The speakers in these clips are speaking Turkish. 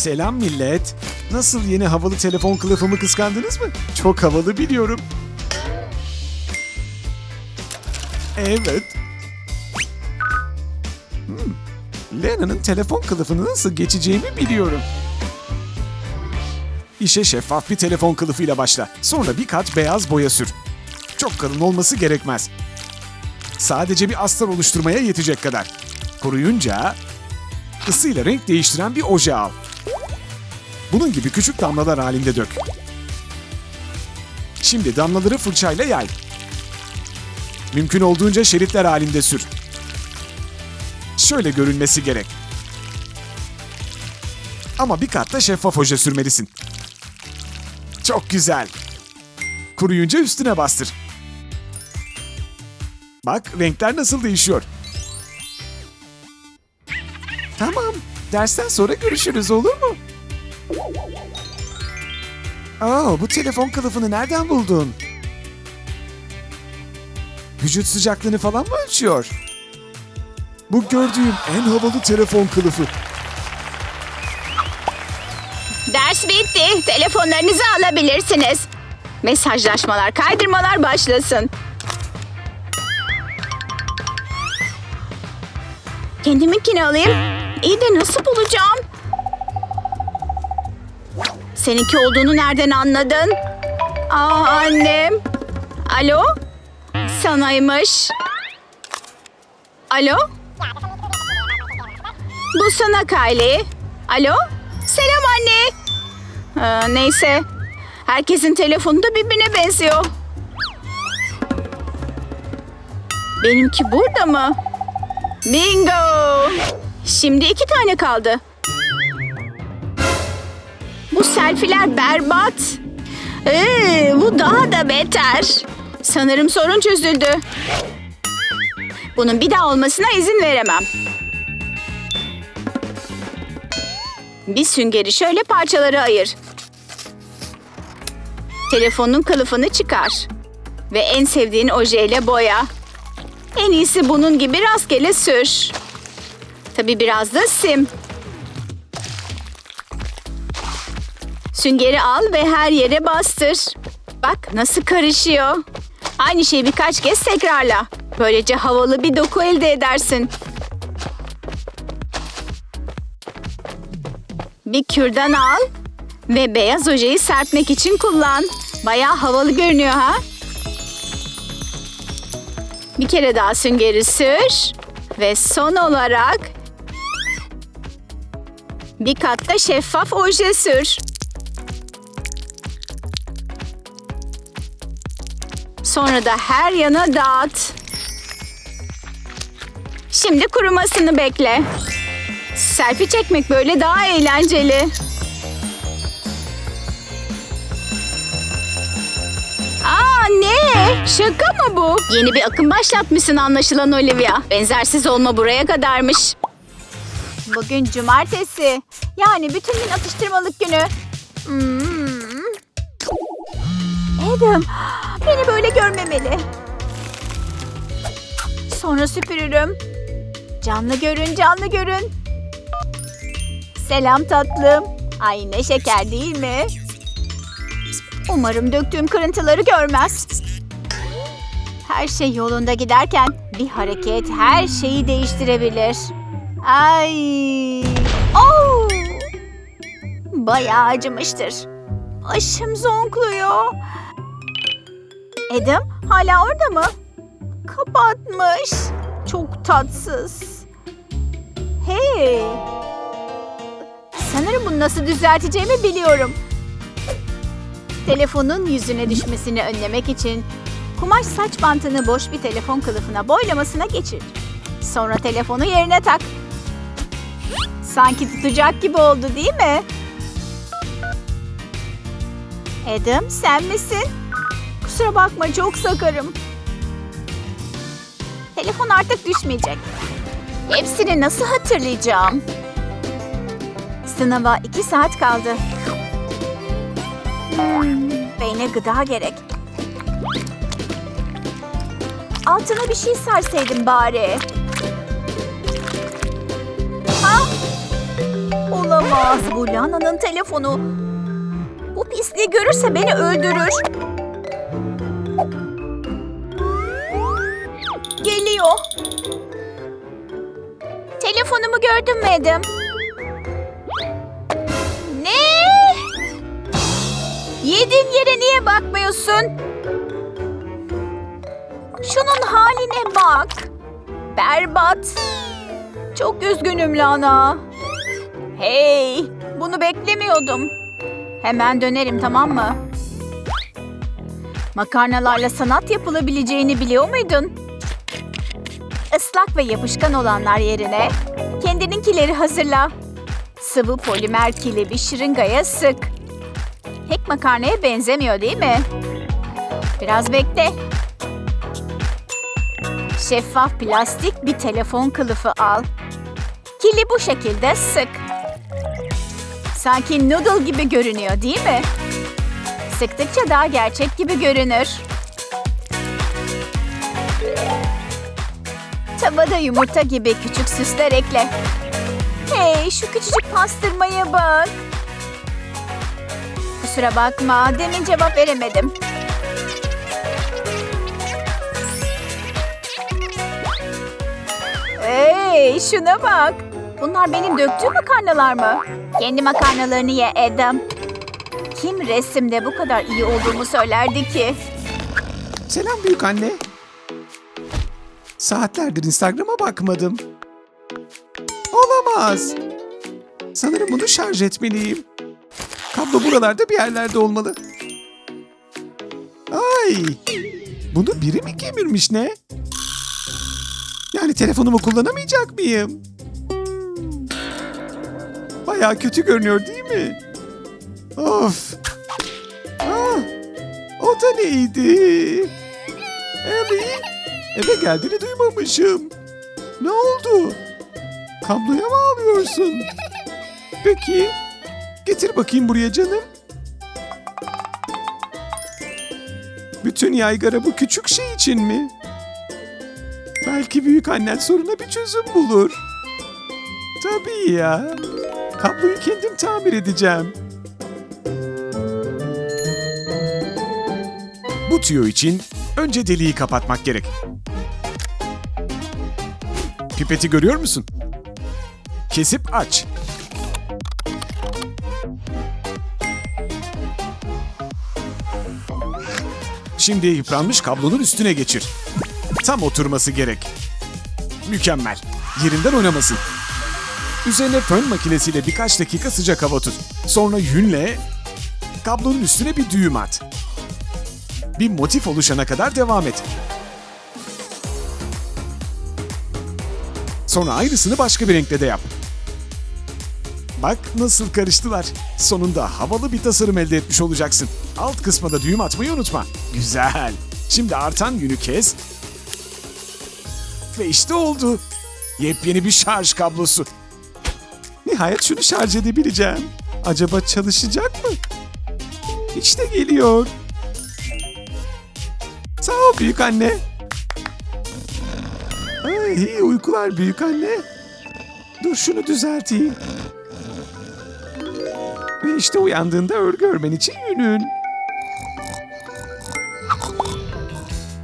Selam millet. Nasıl yeni havalı telefon kılıfımı kıskandınız mı? Çok havalı biliyorum. Evet. Hmm. Lena'nın telefon kılıfını nasıl geçeceğimi biliyorum. İşe şeffaf bir telefon kılıfıyla başla. Sonra bir kat beyaz boya sür. Çok kalın olması gerekmez. Sadece bir astar oluşturmaya yetecek kadar. Kuruyunca ısıyla renk değiştiren bir oje al. Bunun gibi küçük damlalar halinde dök. Şimdi damlaları fırçayla yay. Mümkün olduğunca şeritler halinde sür. Şöyle görünmesi gerek. Ama bir kat da şeffaf oje sürmelisin. Çok güzel. Kuruyunca üstüne bastır. Bak renkler nasıl değişiyor. Tamam. Dersten sonra görüşürüz olur mu? Aa, bu telefon kılıfını nereden buldun? Vücut sıcaklığını falan mı ölçüyor? Bu gördüğüm en havalı telefon kılıfı. Ders bitti. Telefonlarınızı alabilirsiniz. Mesajlaşmalar, kaydırmalar başlasın. Kendiminkini alayım. İyi de nasıl bulacağım? Seninki olduğunu nereden anladın? Aa annem. Alo? Sanaymış. Alo? Bu sana Kylie. Alo? Selam anne. Ee, neyse. Herkesin telefonu da birbirine benziyor. Benimki burada mı? Bingo! Şimdi iki tane kaldı. Bu selfiler berbat. Ee, bu daha da beter. Sanırım sorun çözüldü. Bunun bir daha olmasına izin veremem. Bir süngeri şöyle parçalara ayır. Telefonun kılıfını çıkar. Ve en sevdiğin ojeyle boya. En iyisi bunun gibi rastgele sür. Tabii biraz da sim. Süngeri al ve her yere bastır. Bak nasıl karışıyor. Aynı şeyi birkaç kez tekrarla. Böylece havalı bir doku elde edersin. Bir kürdan al ve beyaz ojeyi serpmek için kullan. Bayağı havalı görünüyor ha? Bir kere daha süngeri sür. Ve son olarak bir kat da şeffaf oje sür. Sonra da her yana dağıt. Şimdi kurumasını bekle. Selfie çekmek böyle daha eğlenceli. Aa ne? Şaka mı bu? Yeni bir akım başlatmışsın anlaşılan Olivia. Benzersiz olma buraya kadarmış. Bugün cumartesi. Yani bütün gün atıştırmalık günü. Hmm. Adam, beni böyle görmemeli. Sonra süpürürüm. Canlı görün, canlı görün. Selam tatlım. Ay ne şeker değil mi? Umarım döktüğüm kırıntıları görmez. Her şey yolunda giderken bir hareket her şeyi değiştirebilir. Ay! Oh! Bayağı acımıştır. Başım zonkluyor. Adam hala orada mı? Kapatmış. Çok tatsız. Hey! Sanırım bunu nasıl düzelteceğimi biliyorum. Telefonun yüzüne düşmesini önlemek için kumaş saç bantını boş bir telefon kılıfına boylamasına geçir. Sonra telefonu yerine tak. Sanki tutacak gibi oldu değil mi? Adam sen misin? Kusura bakma çok sakarım. Telefon artık düşmeyecek. Hepsini nasıl hatırlayacağım? Sınava iki saat kaldı. Hmm, beyne gıda gerek. Altına bir şey serseydim bari. Ha? Olamaz. Olamaz bu Lana'nın telefonu. Bu pisliği görürse beni öldürür. Geliyor. Telefonumu gördün mü Adam? Ne? Yediğin yere niye bakmıyorsun? Şunun haline bak. Berbat. Çok üzgünüm Lana. Hey, bunu beklemiyordum. Hemen dönerim tamam mı? Makarnalarla sanat yapılabileceğini biliyor muydun? Islak ve yapışkan olanlar yerine kendininkileri hazırla. Sıvı polimer kili bir şırıngaya sık. Pek makarnaya benzemiyor değil mi? Biraz bekle. Şeffaf plastik bir telefon kılıfı al. Kili bu şekilde sık. Sanki noodle gibi görünüyor değil mi? Sıktıkça daha gerçek gibi görünür. Tavada yumurta gibi küçük süsler ekle. Hey şu küçücük pastırmaya bak. Kusura bakma demin cevap veremedim. Hey şuna bak. Bunlar benim döktüğüm makarnalar mı? Kendi makarnalarını ye Adam. Kim resimde bu kadar iyi olduğumu söylerdi ki? Selam büyük anne. Saatlerdir Instagram'a bakmadım. Olamaz. Sanırım bunu şarj etmeliyim. Kablo buralarda bir yerlerde olmalı. Ay! Bunu biri mi kemirmiş ne? Yani telefonumu kullanamayacak mıyım? Bayağı kötü görünüyor değil mi? Of! Ah! O da neydi? Ellie, eve geldiğini duymamışım. Ne oldu? Kabloya mı ağlıyorsun? Peki, getir bakayım buraya canım. Bütün yaygara bu küçük şey için mi? Belki büyük annen soruna bir çözüm bulur. Tabii ya. Kabloyu kendim tamir edeceğim. Bu tüyo için önce deliği kapatmak gerek. Pipeti görüyor musun? Kesip aç. Şimdi yıpranmış kablonun üstüne geçir. Tam oturması gerek. Mükemmel. Yerinden oynamasın. Üzerine fön makinesiyle birkaç dakika sıcak hava tut. Sonra yünle kablonun üstüne bir düğüm at. Bir motif oluşana kadar devam et. Sonra aynısını başka bir renkte de yap. Bak nasıl karıştılar. Sonunda havalı bir tasarım elde etmiş olacaksın. Alt kısma da düğüm atmayı unutma. Güzel. Şimdi artan yünü kes. Ve işte oldu. Yepyeni bir şarj kablosu. Nihayet şunu şarj edebileceğim. Acaba çalışacak mı? İşte geliyor. Sağ ol büyük anne. Ay iyi uykular büyük anne. Dur şunu düzelteyim. Ve işte uyandığında örgü örmen için yünün.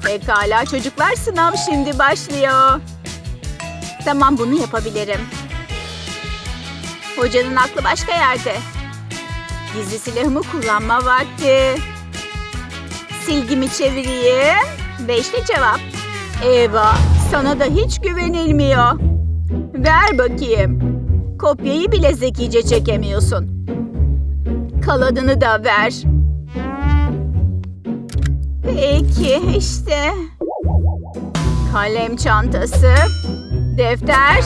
Pekala çocuklar sınav şimdi başlıyor. Tamam bunu yapabilirim. Hocanın aklı başka yerde. Gizli silahımı kullanma vakti. Silgimi çevireyim. Ve işte cevap. Eva sana da hiç güvenilmiyor. Ver bakayım. Kopyayı bile zekice çekemiyorsun. Kaladını da ver. Peki işte. Kalem çantası, defter,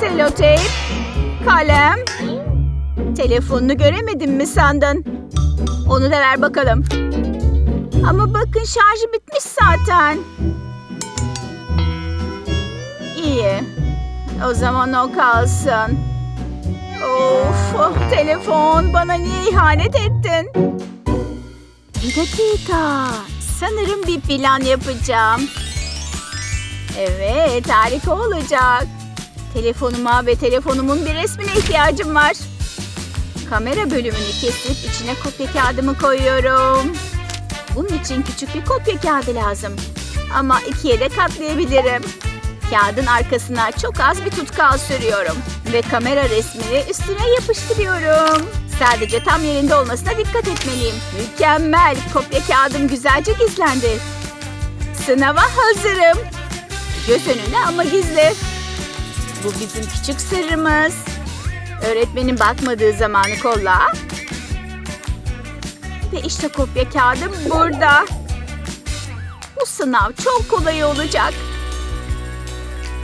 seloteyp, kalem. Telefonunu göremedim mi sandın? Onu da ver bakalım. Ama bakın şarjı bitmiş zaten. İyi. O zaman o kalsın. Of, oh, telefon bana niye ihanet ettin? Bir dakika. Sanırım bir plan yapacağım. Evet, harika olacak. Telefonuma ve telefonumun bir resmine ihtiyacım var. Kamera bölümünü kesip içine kopya kağıdımı koyuyorum. Bunun için küçük bir kopya kağıdı lazım. Ama ikiye de katlayabilirim. Kağıdın arkasına çok az bir tutkal sürüyorum. Ve kamera resmini üstüne yapıştırıyorum. Sadece tam yerinde olmasına dikkat etmeliyim. Mükemmel. Kopya kağıdım güzelce gizlendi. Sınava hazırım. Göz önünde ama gizli. Bu bizim küçük sırrımız. Öğretmenin bakmadığı zamanı kolla. Ve işte kopya kağıdım burada. Bu sınav çok kolay olacak.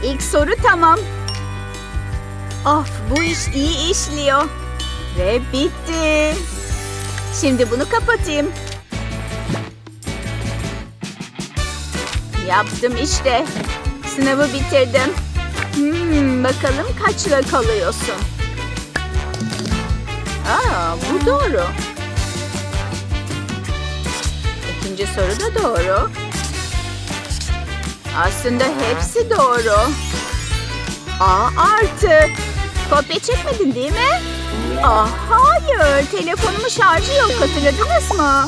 İlk soru tamam. Of bu iş iyi işliyor. Ve bitti. Şimdi bunu kapatayım. Yaptım işte. Sınavı bitirdim. Hmm, bakalım kaçla kalıyorsun? Aa, bu doğru. İkinci soru da doğru. Aslında hepsi doğru. Aa artı. Kopya çekmedin değil mi? Aa hayır. Telefonumun şarjı yok hatırladınız mı?